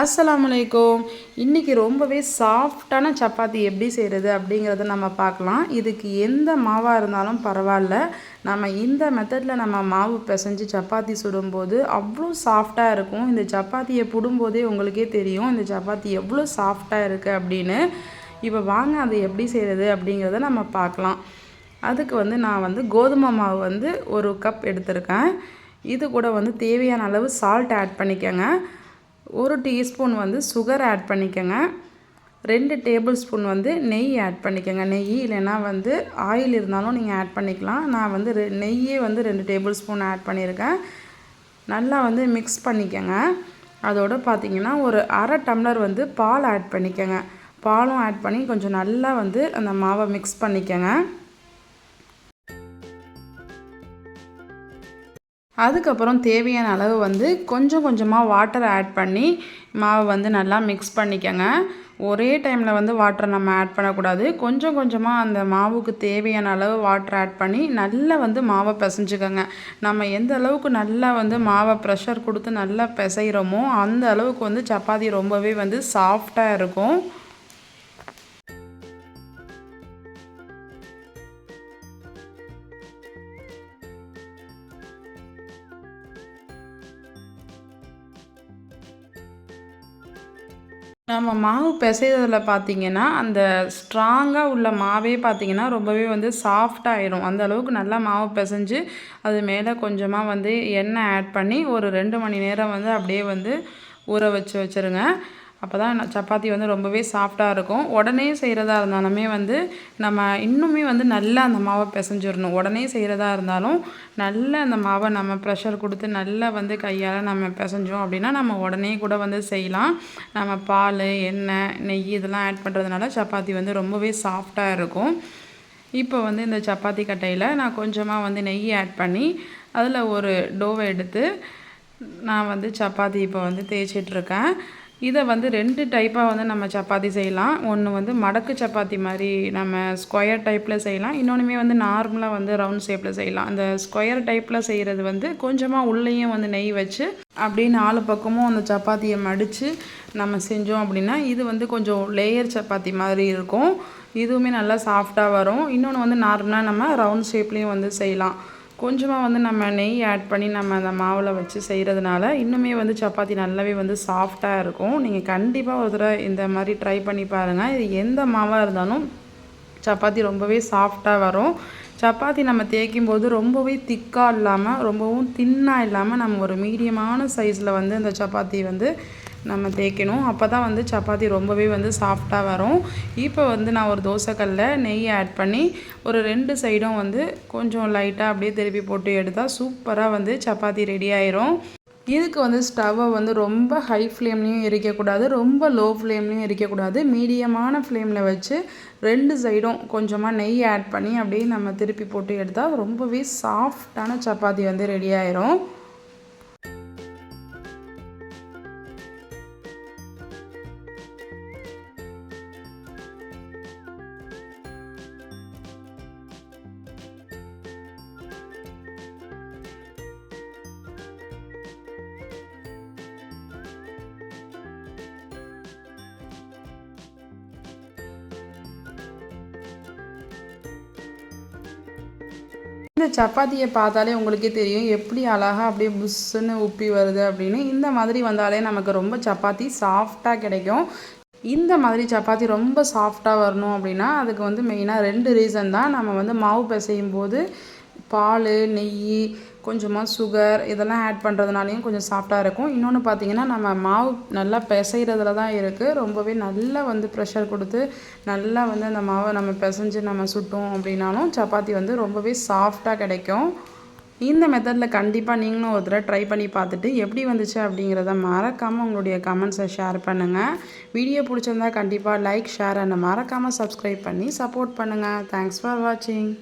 அஸ்லாம் வலைக்கும் இன்றைக்கி ரொம்பவே சாஃப்டான சப்பாத்தி எப்படி செய்கிறது அப்படிங்கிறத நம்ம பார்க்கலாம். இதுக்கு எந்த மாவாக இருந்தாலும் பரவாயில்ல. நம்ம இந்த மெத்தடில் நம்ம மாவு பிசைஞ்சு சப்பாத்தி சுடும்போது அவ்வளோ சாஃப்டாக இருக்கும். இந்த சப்பாத்தியை புடும்போதே உங்களுக்கே தெரியும் இந்த சப்பாத்தி எவ்வளோ சாஃப்டாக இருக்குது அப்படின்னு. இப்போ வாங்க அதை எப்படி செய்கிறது அப்படிங்கிறத நம்ம பார்க்கலாம். அதுக்கு வந்து நான் வந்து கோதுமை மாவு வந்து ஒரு கப் எடுத்திருக்கேன். இது கூட வந்து தேவையான அளவு சால்ட் ஆட் பண்ணிக்கோங்க. ஒரு டீஸ்பூன் வந்து சுகர் ஆட் பண்ணிக்கோங்க. ரெண்டு டேபிள் ஸ்பூன் வந்து நெய் ஆட் பண்ணிக்கோங்க. நெய் இல்லைன்னா வந்து ஆயில் இருந்தாலும் நீங்கள் ஆட் பண்ணிக்கலாம். நான் வந்து ரெ நெய்யே வந்து ரெண்டு டேபிள் ஸ்பூன் ஆட் பண்ணியிருக்கேன். நல்லா வந்து மிக்ஸ் பண்ணிக்கோங்க. அதோடு பார்த்திங்கன்னா ஒரு அரை டம்ளர் வந்து பால் ஆட் பண்ணிக்கோங்க. பாலும் ஆட் பண்ணி கொஞ்சம் நல்லா வந்து அந்த மாவை மிக்ஸ் பண்ணிக்கோங்க. அதுக்கப்புறம் தேவையான அளவு வந்து கொஞ்சம் கொஞ்சமாக வாட்டர் ஆட் பண்ணி மாவை வந்து நல்லா மிக்ஸ் பண்ணிக்கோங்க. ஒரே டைமில் வந்து வாட்டரை நம்ம ஆட் பண்ணக்கூடாது. கொஞ்சம் கொஞ்சமாக அந்த மாவுக்கு தேவையான அளவு வாட்டர் ஆட் பண்ணி நல்லா வந்து மாவை பிசைஞ்சுக்கோங்க. நம்ம எந்த அளவுக்கு நல்லா வந்து மாவை ப்ரெஷர் கொடுத்து நல்லா பிசைகிறோமோ அந்த அளவுக்கு வந்து சப்பாத்தி ரொம்பவே வந்து சாஃப்டாக இருக்கும். நம்ம மாவு பிசைறதில் பார்த்தீங்கன்னா அந்த ஸ்ட்ராங்காக உள்ள மாவே பார்த்தீங்கன்னா ரொம்பவே வந்து சாஃப்டாகிடும் அந்த அளவுக்கு நல்லா மாவு பிசைஞ்சு அது மேலே கொஞ்சமாக வந்து எண்ணெய் ஆட் பண்ணி ஒரு ரெண்டு மணி நேரம் வந்து அப்படியே வந்து ஊற வச்சு வச்சுருங்க. அப்போ தான் சப்பாத்தி வந்து ரொம்பவே சாஃப்டாக இருக்கும். உடனே செய்கிறதா இருந்தாலுமே வந்து நம்ம இன்னுமே வந்து நல்லா அந்த மாவை பிசைஞ்சிடணும். உடனே செய்கிறதா இருந்தாலும் நல்ல அந்த மாவை நம்ம ப்ரெஷர் கொடுத்து நல்லா வந்து கையால் நம்ம பிசைஞ்சோம் அப்படின்னா நம்ம உடனே கூட வந்து செய்யலாம். நம்ம பால் எண்ணெய் நெய் இதெல்லாம் ஆட் பண்ணுறதுனால சப்பாத்தி வந்து ரொம்பவே சாஃப்டாக இருக்கும். இப்போ வந்து இந்த சப்பாத்தி கட்டையில் நான் கொஞ்சமாக வந்து நெய் ஆட் பண்ணி அதில் ஒரு டோவை எடுத்து நான் வந்து சப்பாத்தி இப்போ வந்து தேய்ச்சிட்ருக்கேன் இதை வந்து ரெண்டு டைப்பாக வந்து நம்ம சப்பாத்தி செய்யலாம். ஒன்று வந்து மடக்கு சப்பாத்தி மாதிரி நம்ம ஸ்கொயர் டைப்பில் செய்யலாம். இன்னொன்றுமே வந்து நார்மலாக வந்து ரவுண்ட் ஷேப்பில் செய்யலாம். அந்த ஸ்கொயர் டைப்பில் செய்கிறது வந்து கொஞ்சமாக உள்ளேயும் வந்து நெய் வச்சு அப்படியே நாலு பக்கமும் அந்த சப்பாத்தியை மடித்து நம்ம செஞ்சோம் அப்படின்னா இது வந்து கொஞ்சம் லேயர் சப்பாத்தி மாதிரி இருக்கும். இதுவுமே நல்லா சாஃப்டாக வரும். இன்னொன்று வந்து நார்மலாக நம்ம ரவுண்ட் ஷேப்லேயும் வந்து செய்யலாம். கொஞ்சமாக வந்து நம்ம நெய் ஆட் பண்ணி நம்ம அந்த மாவில் வச்சு செய்கிறதுனால இன்னுமே வந்து சப்பாத்தி நல்லாவே வந்து சாஃப்டாக இருக்கும். நீங்கள் கண்டிப்பாக ஒரு தடவை இந்த மாதிரி ட்ரை பண்ணி பாருங்கள் இது எந்த மாவாக இருந்தாலும் சப்பாத்தி ரொம்பவே சாஃப்டாக வரும். சப்பாத்தி நம்ம தேய்க்கும் போது ரொம்பவே திக்காக இல்லாமல் ரொம்பவும் தின்னாக இல்லாமல் நம்ம ஒரு மீடியமான சைஸில் வந்து அந்த சப்பாத்தி வந்து நம்ம தேய்க்கணும். அப்போ தான் வந்து சப்பாத்தி ரொம்பவே வந்து சாஃப்டாக வரும். இப்போ வந்து நான் ஒரு தோசைக்கல்லில் நெய் ஆட் பண்ணி ஒரு ரெண்டு சைடும் வந்து கொஞ்சம் லைட்டாக அப்படியே திருப்பி போட்டு எடுத்தால் சூப்பராக வந்து சப்பாத்தி ரெடி ஆயிரும். இதுக்கு வந்து ஸ்டவ்வை வந்து ரொம்ப ஹை ஃப்ளேம்லேயும் எரிக்கக்கூடாது ரொம்ப லோ ஃப்ளேம்லேயும் எரிக்கக்கூடாது. மீடியமான ஃப்ளேமில் வச்சு ரெண்டு சைடும் கொஞ்சமாக நெய் ஆட் பண்ணி அப்படியே நம்ம திருப்பி போட்டு எடுத்தால் ரொம்பவே சாஃப்டான சப்பாத்தி வந்து ரெடி ஆயிரும். இந்த சப்பாத்தியை பார்த்தாலே உங்களுக்கே தெரியும் எப்படி அழகாக அப்படியே புஷ்ஷுன்னு உப்பி வருது அப்படின்னு. இந்த மாதிரி வந்தாலே நமக்கு ரொம்ப சப்பாத்தி சாஃப்டாக கிடைக்கும். இந்த மாதிரி சப்பாத்தி ரொம்ப சாஃப்டாக வரணும் அப்படின்னா அதுக்கு வந்து மெயினாக ரெண்டு ரீசன் தான். நம்ம வந்து மாவு பிசையும் போது பால் நெய் கொஞ்சமாக சுகர் இதெல்லாம் ஆட் பண்ணுறதுனாலையும் கொஞ்சம் சாஃப்டாக இருக்கும். இன்னொன்று பார்த்தீங்கன்னா நம்ம மாவு நல்லா பிசைகிறதுல தான் இருக்குது ரொம்பவே நல்லா வந்து ப்ரெஷர் கொடுத்து நல்லா வந்து அந்த மாவை நம்ம பிசைஞ்சு நம்ம சுட்டோம் அப்படின்னாலும் சப்பாத்தி வந்து ரொம்பவே சாஃப்டாக கிடைக்கும். இந்த மெத்தடில் கண்டிப்பாக நீங்களும் ஒரு தடவை ட்ரை பண்ணி பார்த்துட்டு எப்படி வந்துச்சு அப்படிங்கிறத மறக்காமல் உங்களுடைய கமெண்ட்ஸை ஷேர் பண்ணுங்கள் வீடியோ பிடிச்சிருந்தா கண்டிப்பாக லைக் ஷேர் அண்ட் மறக்காமல் சப்ஸ்கிரைப் பண்ணி சப்போர்ட் பண்ணுங்கள் தேங்க்ஸ் ஃபார் வாட்சிங்